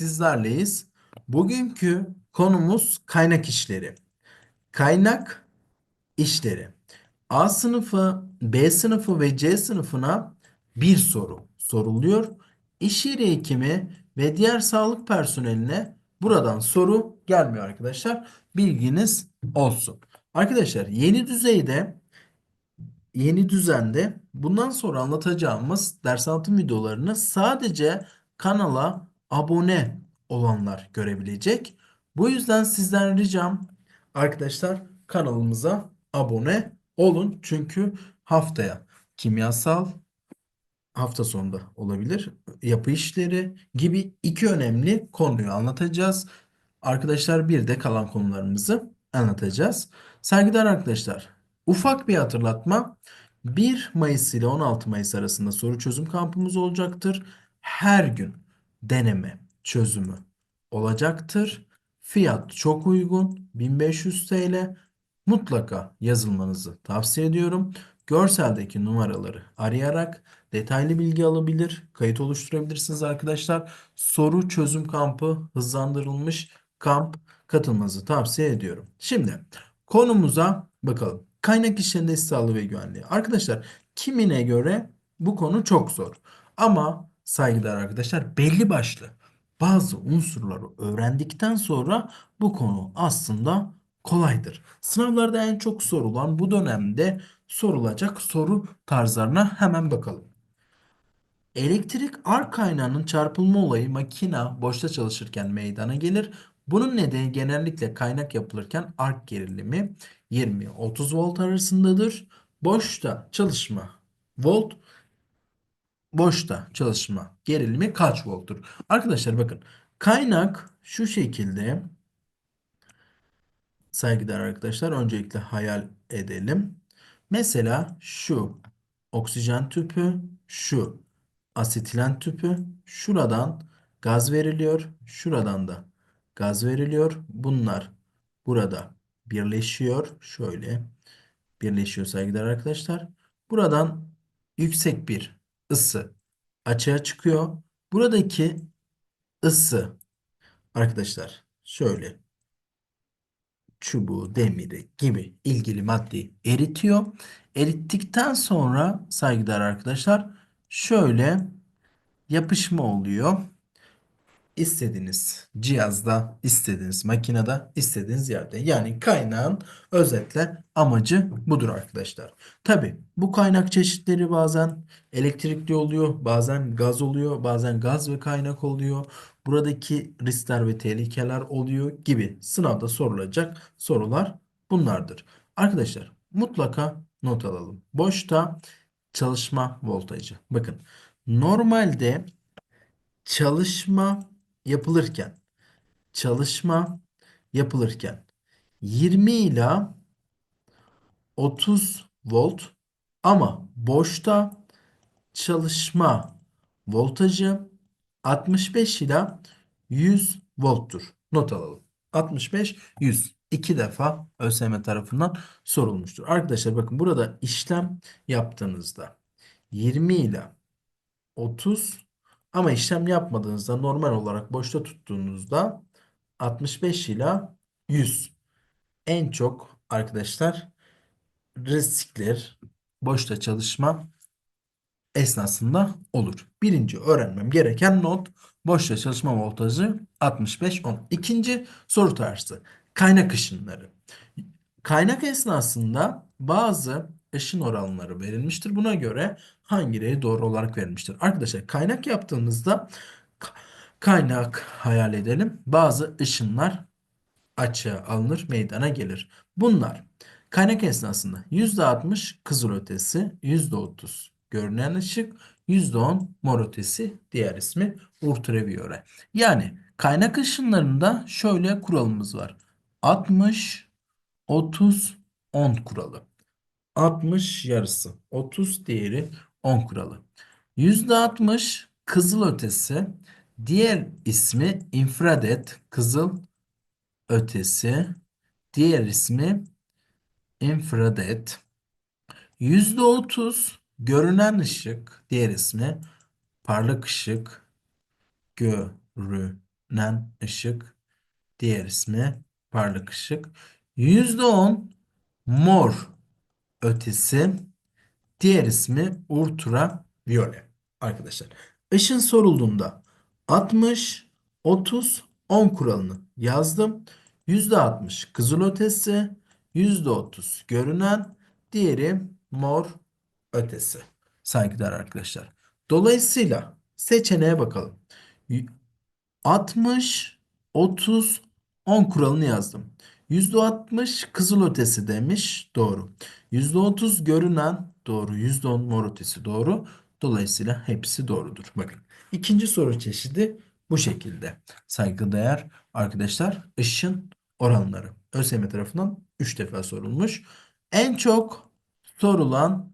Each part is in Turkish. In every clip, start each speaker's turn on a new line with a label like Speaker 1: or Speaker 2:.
Speaker 1: sizlerleyiz. Bugünkü konumuz kaynak işleri. Kaynak işleri. A sınıfı, B sınıfı ve C sınıfına bir soru soruluyor. İş yeri hekimi ve diğer sağlık personeline buradan soru gelmiyor arkadaşlar. Bilginiz olsun. Arkadaşlar yeni düzeyde yeni düzende bundan sonra anlatacağımız ders anlatım videolarını sadece kanala abone olanlar görebilecek. Bu yüzden sizden ricam arkadaşlar kanalımıza abone olun. Çünkü haftaya kimyasal hafta sonunda olabilir. Yapı işleri gibi iki önemli konuyu anlatacağız. Arkadaşlar bir de kalan konularımızı anlatacağız. Saygıdeğer arkadaşlar, ufak bir hatırlatma. 1 Mayıs ile 16 Mayıs arasında soru çözüm kampımız olacaktır. Her gün deneme çözümü olacaktır. Fiyat çok uygun. 1500 TL. Mutlaka yazılmanızı tavsiye ediyorum. Görseldeki numaraları arayarak detaylı bilgi alabilir, kayıt oluşturabilirsiniz arkadaşlar. Soru çözüm kampı hızlandırılmış kamp katılmanızı tavsiye ediyorum. Şimdi konumuza bakalım. Kaynak işlerinde iş sağlığı ve güvenliği. Arkadaşlar kimine göre bu konu çok zor. Ama saygıdeğer arkadaşlar belli başlı bazı unsurları öğrendikten sonra bu konu aslında kolaydır. Sınavlarda en çok sorulan bu dönemde sorulacak soru tarzlarına hemen bakalım. Elektrik ark kaynağının çarpılma olayı makina boşta çalışırken meydana gelir. Bunun nedeni genellikle kaynak yapılırken ark gerilimi 20-30 volt arasındadır. Boşta çalışma volt boşta çalışma gerilimi kaç volttur? Arkadaşlar bakın kaynak şu şekilde saygıdeğer arkadaşlar öncelikle hayal edelim. Mesela şu oksijen tüpü, şu asetilen tüpü, şuradan gaz veriliyor, şuradan da gaz veriliyor. Bunlar burada birleşiyor. Şöyle birleşiyor saygıdeğer arkadaşlar. Buradan yüksek bir ısı açığa çıkıyor. Buradaki ısı arkadaşlar şöyle çubuğu, demiri gibi ilgili maddeyi eritiyor. Erittikten sonra saygıdeğer arkadaşlar şöyle yapışma oluyor. İstediğiniz cihazda, istediğiniz makinede, istediğiniz yerde. Yani kaynağın özetle amacı budur arkadaşlar. Tabi bu kaynak çeşitleri bazen elektrikli oluyor, bazen gaz oluyor, bazen gaz ve kaynak oluyor. Buradaki riskler ve tehlikeler oluyor gibi sınavda sorulacak sorular bunlardır. Arkadaşlar mutlaka not alalım. Boşta çalışma voltajı. Bakın normalde çalışma yapılırken çalışma yapılırken 20 ila 30 volt ama boşta çalışma voltajı 65 ila 100 volttur. Not alalım. 65 100 iki defa ÖSYM tarafından sorulmuştur. Arkadaşlar bakın burada işlem yaptığınızda 20 ile 30 ama işlem yapmadığınızda normal olarak boşta tuttuğunuzda 65 ila 100 en çok arkadaşlar riskler boşta çalışma esnasında olur. Birinci öğrenmem gereken not boşta çalışma voltajı 65 10. İkinci soru tarzı kaynak ışınları. Kaynak esnasında bazı ışın oranları verilmiştir. Buna göre hangileri doğru olarak verilmiştir? Arkadaşlar kaynak yaptığımızda ka- kaynak hayal edelim. Bazı ışınlar açığa alınır, meydana gelir. Bunlar kaynak esnasında %60 kızılötesi, %30 görünen ışık, %10 mor ötesi, diğer ismi ultraviyole. Yani kaynak ışınlarında şöyle kuralımız var. 60 30 10 kuralı. 60 yarısı, 30 diğeri 10 kuralı. %60 kızıl ötesi, diğer ismi infrared kızıl ötesi, diğer ismi infrared. %30 görünen ışık, diğer ismi parlak ışık görünen ışık. Diğer ismi parlak ışık. %10 mor ötesi. Diğer ismi ultraviyole. Arkadaşlar ışın sorulduğunda 60, 30, 10 kuralını yazdım. %60 kızılötesi, %30 görünen, diğeri mor ötesi. Saygıdeğer arkadaşlar. Dolayısıyla seçeneğe bakalım. Y- 60, 30, 10 kuralını yazdım. %60 kızılötesi demiş. Doğru. %30 görünen doğru. %10 mor ötesi doğru. Dolayısıyla hepsi doğrudur. Bakın. ikinci soru çeşidi bu şekilde. Saygıdeğer arkadaşlar ışın oranları. ÖSYM tarafından 3 defa sorulmuş. En çok sorulan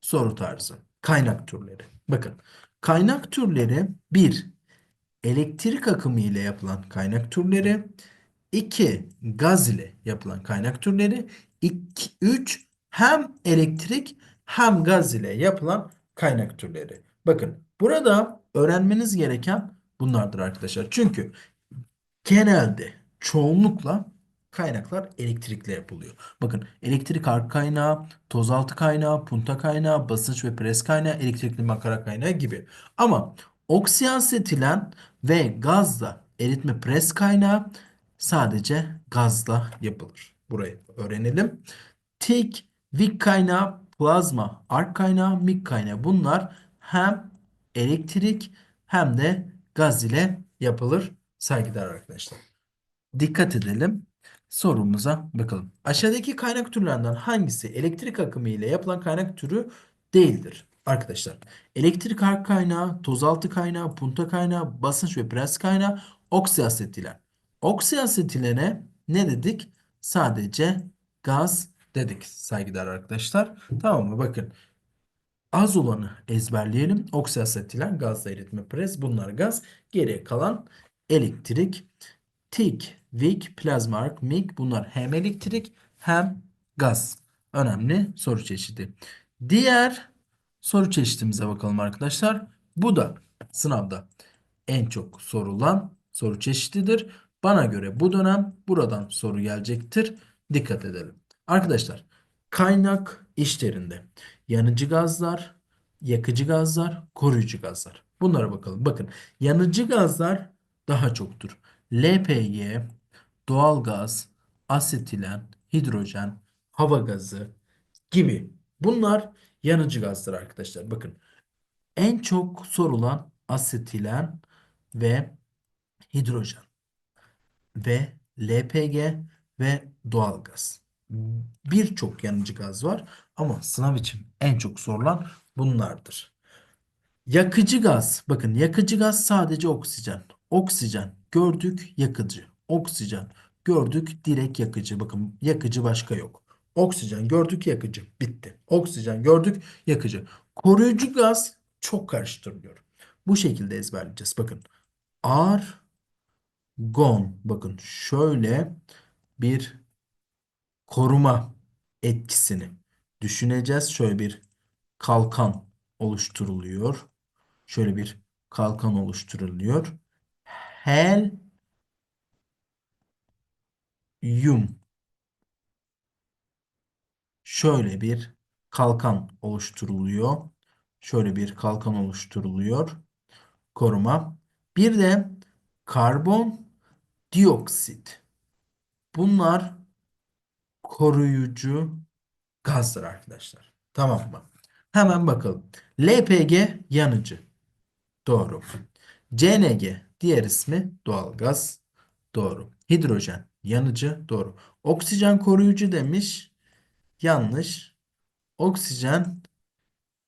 Speaker 1: soru tarzı. Kaynak türleri. Bakın. Kaynak türleri 1. Elektrik akımı ile yapılan kaynak türleri. 2. Gaz ile yapılan kaynak türleri. 3. Hem elektrik hem gaz ile yapılan kaynak türleri. Bakın burada öğrenmeniz gereken bunlardır arkadaşlar. Çünkü genelde çoğunlukla kaynaklar elektrikle yapılıyor. Bakın elektrik ark kaynağı, toz altı kaynağı, punta kaynağı, basınç ve pres kaynağı, elektrikli makara kaynağı gibi. Ama oksiasetilen ve gazla eritme pres kaynağı sadece gazla yapılır. Burayı öğrenelim. Tik, Wick kaynağı, plazma, ark kaynağı, mik kaynağı bunlar hem elektrik hem de gaz ile yapılır saygıdeğer arkadaşlar. Dikkat edelim. Sorumuza bakalım. Aşağıdaki kaynak türlerinden hangisi elektrik akımı ile yapılan kaynak türü değildir? Arkadaşlar, elektrik ark kaynağı, tozaltı kaynağı, punta kaynağı, basınç ve pres kaynağı, oksiasetilen. Oksiasetilene ne dedik? Sadece gaz dedik saygıdeğer arkadaşlar. Tamam mı? Bakın. Az olanı ezberleyelim. Oksiasetilen, gazla eritme, pres bunlar gaz. Geriye kalan elektrik, tik, wick, plazma ark, mik bunlar hem elektrik hem gaz. Önemli soru çeşidi. Diğer soru çeşitimize bakalım arkadaşlar. Bu da sınavda en çok sorulan soru çeşididir. Bana göre bu dönem buradan soru gelecektir. Dikkat edelim. Arkadaşlar kaynak işlerinde yanıcı gazlar, yakıcı gazlar, koruyucu gazlar. Bunlara bakalım. Bakın yanıcı gazlar daha çoktur. LPG, doğalgaz, asetilen, hidrojen, hava gazı gibi. Bunlar yanıcı gazlar arkadaşlar. Bakın en çok sorulan asetilen ve hidrojen ve LPG ve doğalgaz. Birçok yanıcı gaz var ama sınav için en çok sorulan bunlardır. Yakıcı gaz. Bakın yakıcı gaz sadece oksijen. Oksijen gördük yakıcı. Oksijen gördük direkt yakıcı. Bakın yakıcı başka yok. Oksijen gördük yakıcı. Bitti. Oksijen gördük yakıcı. Koruyucu gaz çok karıştırılıyor. Bu şekilde ezberleyeceğiz. Bakın argon. Bakın şöyle bir koruma etkisini düşüneceğiz. Şöyle bir kalkan oluşturuluyor. Şöyle bir kalkan oluşturuluyor. Helyum şöyle bir kalkan oluşturuluyor. Şöyle bir kalkan oluşturuluyor. Koruma. Bir de karbon dioksit. Bunlar koruyucu gazlar arkadaşlar. Tamam mı? Hemen bakalım. LPG yanıcı. Doğru. CNG diğer ismi doğalgaz. Doğru. Hidrojen yanıcı. Doğru. Oksijen koruyucu demiş. Yanlış. Oksijen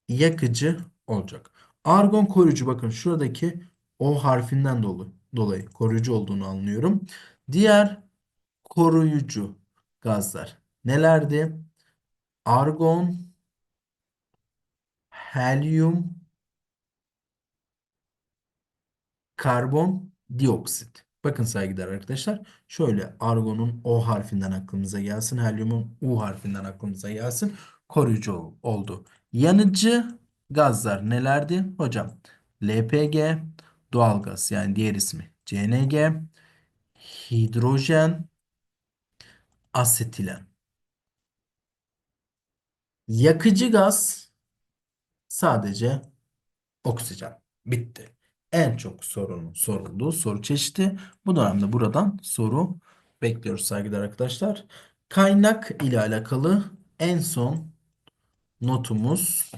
Speaker 1: yakıcı olacak. Argon koruyucu bakın şuradaki O harfinden dolu, dolayı koruyucu olduğunu anlıyorum. Diğer koruyucu gazlar nelerdi? Argon, helyum, karbon dioksit. Bakın saygıdeğer arkadaşlar. Şöyle argonun O harfinden aklımıza gelsin. Helyumun U harfinden aklımıza gelsin. Koruyucu ol- oldu. Yanıcı gazlar nelerdi? Hocam LPG, doğalgaz yani diğer ismi CNG, hidrojen, asetilen. Yakıcı gaz sadece oksijen. Bitti. En çok sorunun sorulduğu soru çeşidi. Bu dönemde buradan soru bekliyoruz saygıdeğer arkadaşlar. Kaynak ile alakalı en son notumuz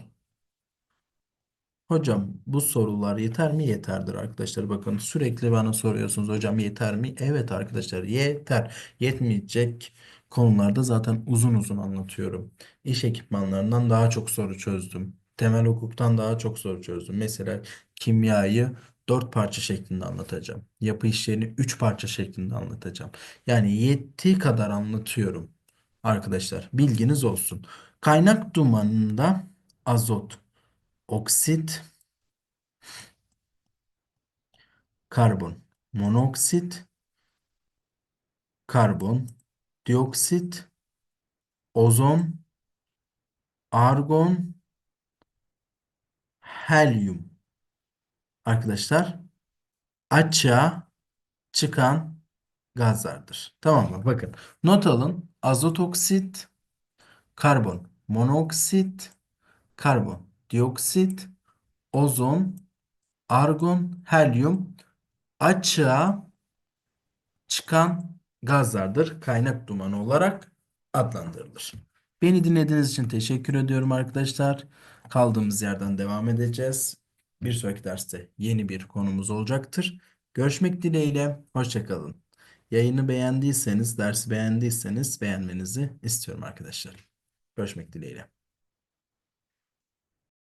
Speaker 1: Hocam bu sorular yeter mi? Yeterdir arkadaşlar. Bakın sürekli bana soruyorsunuz hocam yeter mi? Evet arkadaşlar yeter. Yetmeyecek konularda zaten uzun uzun anlatıyorum. İş ekipmanlarından daha çok soru çözdüm. Temel hukuktan daha çok soru çözdüm. Mesela kimyayı dört parça şeklinde anlatacağım. Yapı işlerini üç parça şeklinde anlatacağım. Yani yettiği kadar anlatıyorum. Arkadaşlar bilginiz olsun. Kaynak dumanında azot oksit, karbon monoksit, karbon dioksit, ozon, argon, helyum. Arkadaşlar açığa çıkan gazlardır. Tamam mı? Bakın not alın. Azot oksit, karbon monoksit, karbon dioksit, ozon, argon, helyum açığa çıkan gazlardır. Kaynak dumanı olarak adlandırılır. Beni dinlediğiniz için teşekkür ediyorum arkadaşlar. Kaldığımız yerden devam edeceğiz. Bir sonraki derste yeni bir konumuz olacaktır. Görüşmek dileğiyle. Hoşçakalın. Yayını beğendiyseniz, dersi beğendiyseniz beğenmenizi istiyorum arkadaşlar. Görüşmek dileğiyle.